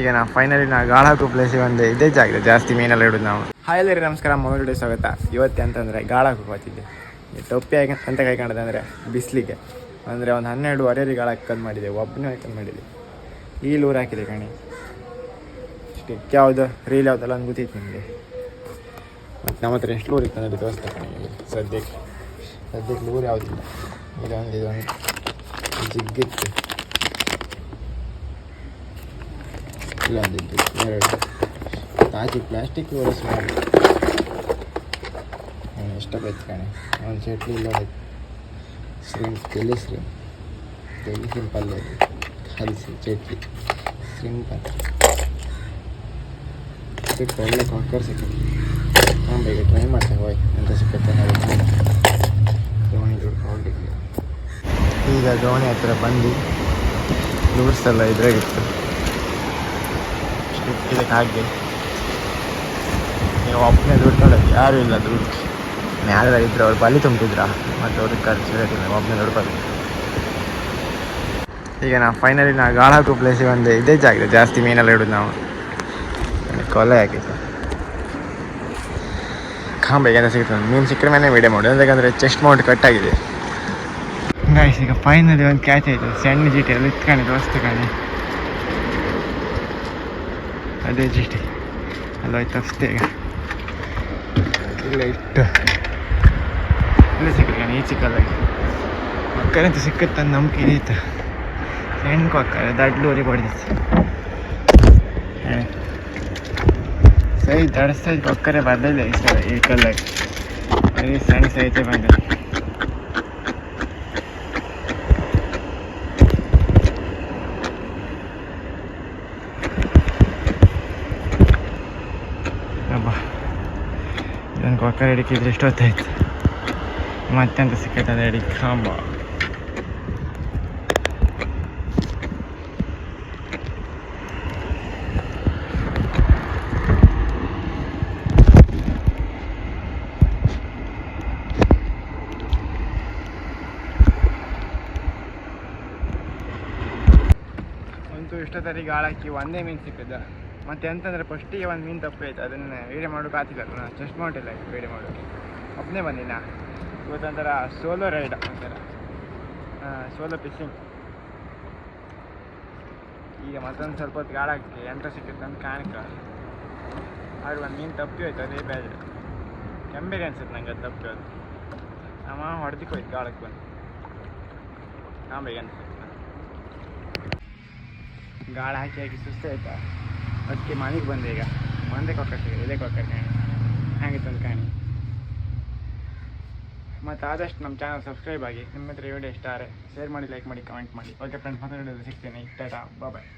ಈಗ ನಾವು ಫೈನಲಿ ನಾವು ಗಾಳ ಹಾಕೋ ಪ್ಲೇಸಿಗೆ ಒಂದು ಇದೇ ಜಾಗ ಜಾಸ್ತಿ ಮೀನೆಲ್ಲ ಇಡೋದು ನಾವು. ಹಾಯ್ ಎಲ್ಲರಿ ನಮಸ್ಕಾರ. ಮೊಬೈಲ್ ಸ್ವಾಗತ. ಇವತ್ತು ಅಂತಂದರೆ ಗಾಳ ಹೋಗ್ತಿದ್ದೆ. ಟೊಪ್ಪಿ ಆಗಿ ಅಂತ ಕೈ ಅಂದರೆ ಬಿಸಿಲಿಗೆ. ಅಂದರೆ ಒಂದು ಹನ್ನೆರಡು ಹನ್ನೆರಡುವರೆಗೆ ಗಾಳ ಹಾಕಂದು ಮಾಡಿದೆ. ಒಬ್ಬನೇ ಹಾಕಂದು ಮಾಡಿದೆ. ಈ ಲೂರು ಹಾಕಿದೆ ಕಣಿ. ಸ್ಟಿಕ್ ಯಾವುದು ರೀಲ್ ಯಾವುದಲ್ಲ ಅಂತ ಗೊತ್ತಿತ್ತು ನಿಮಗೆ. ಮತ್ತು ನಮ್ಮ ಹತ್ರ ಎಷ್ಟು ಲೂರ್ ಇತ್ತು ಅಂದರೆ ತೋರಿಸ್ತಾ ಕಣಿ ಸದ್ಯಕ್ಕೆ. ಸದ್ಯಕ್ಕೆ ಲೂರ್ ಯಾವುದಿಲ್ಲ. ಇದೊಂದು ಇದೊಂದು ಜಿಗ್ಗಿತ್ತು. ಇಲ್ಲೊಂದು ಇದ್ದು ಎರಡು ತಾಜಿ ಪ್ಲಾಸ್ಟಿಕ್ ಒರೆಸಿ ಮಾಡಿ ಇಷ್ಟ ಬೇಕು ಕಣೆ ಒಂದು ಚಟ್ನಿ ಇಲ್ಲ ಶ್ರೀಮ್ ತೆಲಿ ಶ್ರೀಮ್ ತೆಲಿ ಶ್ರೀಮ್ ಪಲ್ಯ ಇದು ಕಲಿಸಿ ಚಟ್ನಿ ಸಿಂಪಲ್ ಸಿಕ್ಕ ಒಳ್ಳೆ ಕಾಕರ್ ಸಿಕ್ಕಿದೆ ಹಾಂ ಬೇಗ ಟ್ರೈ ಮಾಡ್ತೇವೆ ಹೋಯ್ ಎಂತ ಸಿಕ್ಕತ್ತೆ ನಾವು ದೋಣಿ ದುಡ್ಡು ಹೊರಟಿದ್ವಿ ಈಗ ದೋಣಿ ಹತ್ರ ಬಂದು ಲೂರ್ಸ್ ಎಲ್ಲ ಇದ್ರಾಗಿತ್ತು ಇದಕ್ಕೆ ಹಾಗೆ. ನೀವು ಒಬ್ಬನೇ ದುಡ್ಡು ನೋಡೋದು ಯಾರೂ ಇಲ್ಲ ದುಡ್ಡು. ಮ್ಯಾಲೆ ಇದ್ರು ಅವ್ರು ಬಲಿ ತುಂಬಿದ್ರ? ಮತ್ತು ಅವ್ರಿಗೆ ಖರ್ಚು ಇರೋದಿಲ್ಲ ಒಬ್ಬನೇ ಬರಲಿ ಈಗ ನಾವು ಫೈನಲಿ ನಾವು ಗಾಳ ಹಾಕೋ ಪ್ಲೇಸಿಗೆ ಒಂದು ಇದೇ ಜಾಗ, ಜಾಸ್ತಿ ಮೀನೆಲ್ಲ ಇಡೋದು ನಾವು. ಕೊಲೆ ಆಗಿತ್ತು. ಕಾಂಬೆಗೆ ಅಂತ ಸಿಗ್ತದೆ. ಮೀನು ಸಿಕ್ಕರೆ ಮೇಲೆ ವಿಡಿಯೋ ಮಾಡಿ ಯಾಕಂದರೆ ಚೆಸ್ಟ್ ಮೌಂಟ್ ಕಟ್ಟಾಗಿದೆ ಗಾಯ್ಸ್ ಈಗ ಫೈನಲಿ ಒಂದು ಕ್ಯಾಚ್ ಆಯಿತು. ಸಣ್ಣ ಜೀಟಿ ಎಲ್ಲ ಇತ್ಕೊಂಡು ದೋಸ್ತ ಕಣಿ. ಅದೇ ಚೀಟಿ ಅಲ್ಲ ಹೋಯ್ತು ಅಷ್ಟೇ ಈಗ ಇಲ್ಲ ಇಟ್ಟು ಇಲ್ಲೇ ಸಿಕ್ಕಣ ಈ ಚಿಕ್ಕಲ್ಲಾಗಿ ಮಕ್ಕಳಂತ ಸಿಕ್ಕತ್ತ ನಂಬಿಕೆ ಇತ್ತು ಸಣ್ಣ ಕೊಕ್ಕರೆ ದಡ್ಲೂರಿಗೆ ಹೊಡೆದಿತ್ತು ಸೈ ದಡಿಸ್ತಾ ಕೊಕ್ಕರೆ ಬರಲಿಲ್ಲ ಈ ಸಲ ಈ ಕಲ್ಲಾಗಿ ಬರೀ ಸಣ್ಣ ಸೈತೆ ಬಂದ ಕೊಕ್ಕರೆ ಹಿಡಿಕಿದ್ರೆ ಎಷ್ಟು ಹೊತ್ತಾಯ್ತು ಮತ್ತೆಂತ ಸಿಕ್ಕೈತೆ ಅದು ಹಿಡಿಕ ಕಾಂಬ ಇಷ್ಟೊತ್ತರಿಗೆ ಆಳಾಕಿ ಒಂದೇ ಮೀನು ಸಿಕ್ಕಿದ್ದ. ಮತ್ತೆ ಎಂತಂದ್ರೆ ಫಸ್ಟಿಗೆ ಒಂದು ಮೀನು ತಪ್ಪಾಯ್ತು. ಅದನ್ನು ವೀಡಿಯೋ ಮಾಡೋಕೆ ಆಗ್ತಿಲ್ಲ ನಾನು ಚೆಸ್ಟ್ ಮಾಡಿಲ್ಲ ವೀಡಿಯೋ ಮಾಡೋಕೆ ಒಬ್ಬನೇ ಬಂದಿನ ಇವತ್ತೊಂಥರ ಸೋಲೋ ರೈಡ್ ಒಂಥರ ಸೋಲೋ ಫಿಶಿಂಗ್ ಈಗ ಮತ್ತೊಂದು ಸ್ವಲ್ಪ ಹೊತ್ತು ಗಾಳಾಕಿ ಎಂತ ಸಿಕ್ಕುತ್ತೆ ಅಂತ ಕಾಣಕ. ಆದ್ರೆ ಒಂದು ಮೀನು ತಪ್ಪಿ ಹೋಯ್ತು. ಅದೇ ಬೇಜಾರು. ಕೆಂಬೇಗೆ ಅನ್ಸುತ್ತೆ ನಂಗೆ ಅದು ತಪ್ಪಿ ಹೋಯ್ತು. ನಮ್ಮ ಹೊಡೆದಕ್ಕೆ ಹೋಯ್ತು ಗಾಳಕ್ಕೆ ಬಂದು. ಕಾಂಬೇಗೆ ಅನ್ಸುತ್ತೆ. ಗಾಳ ಹಾಕಿ ಹಾಕಿ ಸುಸ್ತಾಯ್ತಾ? ಅದಕ್ಕೆ ಮನೆಗೆ ಬಂದೆ ಈಗ. ಮಂದೆ ಸಿಗಿದೆ ಇದೇ ಕಾಣಿ ಹಾಗಿತ್ತು ಒಂದು ಕಾಣಿ. ಮತ್ತು ಆದಷ್ಟು ನಮ್ಮ ಚಾನಲ್ ಸಬ್ಸ್ಕ್ರೈಬ್ ಆಗಿ ನಿಮ್ಮ ಹತ್ರ ವಿಡಿಯೋ ಇಷ್ಟ ಆದರೆ ಶೇರ್ ಮಾಡಿ ಲೈಕ್ ಮಾಡಿ ಕಮೆಂಟ್ ಮಾಡಿ. ಓಕೆ ಫ್ರೆಂಡ್ಸ್ ಮತ್ತೆ ಸಿಗ್ತೀನಿ. ಟಾಟಾ ಬಾಯ್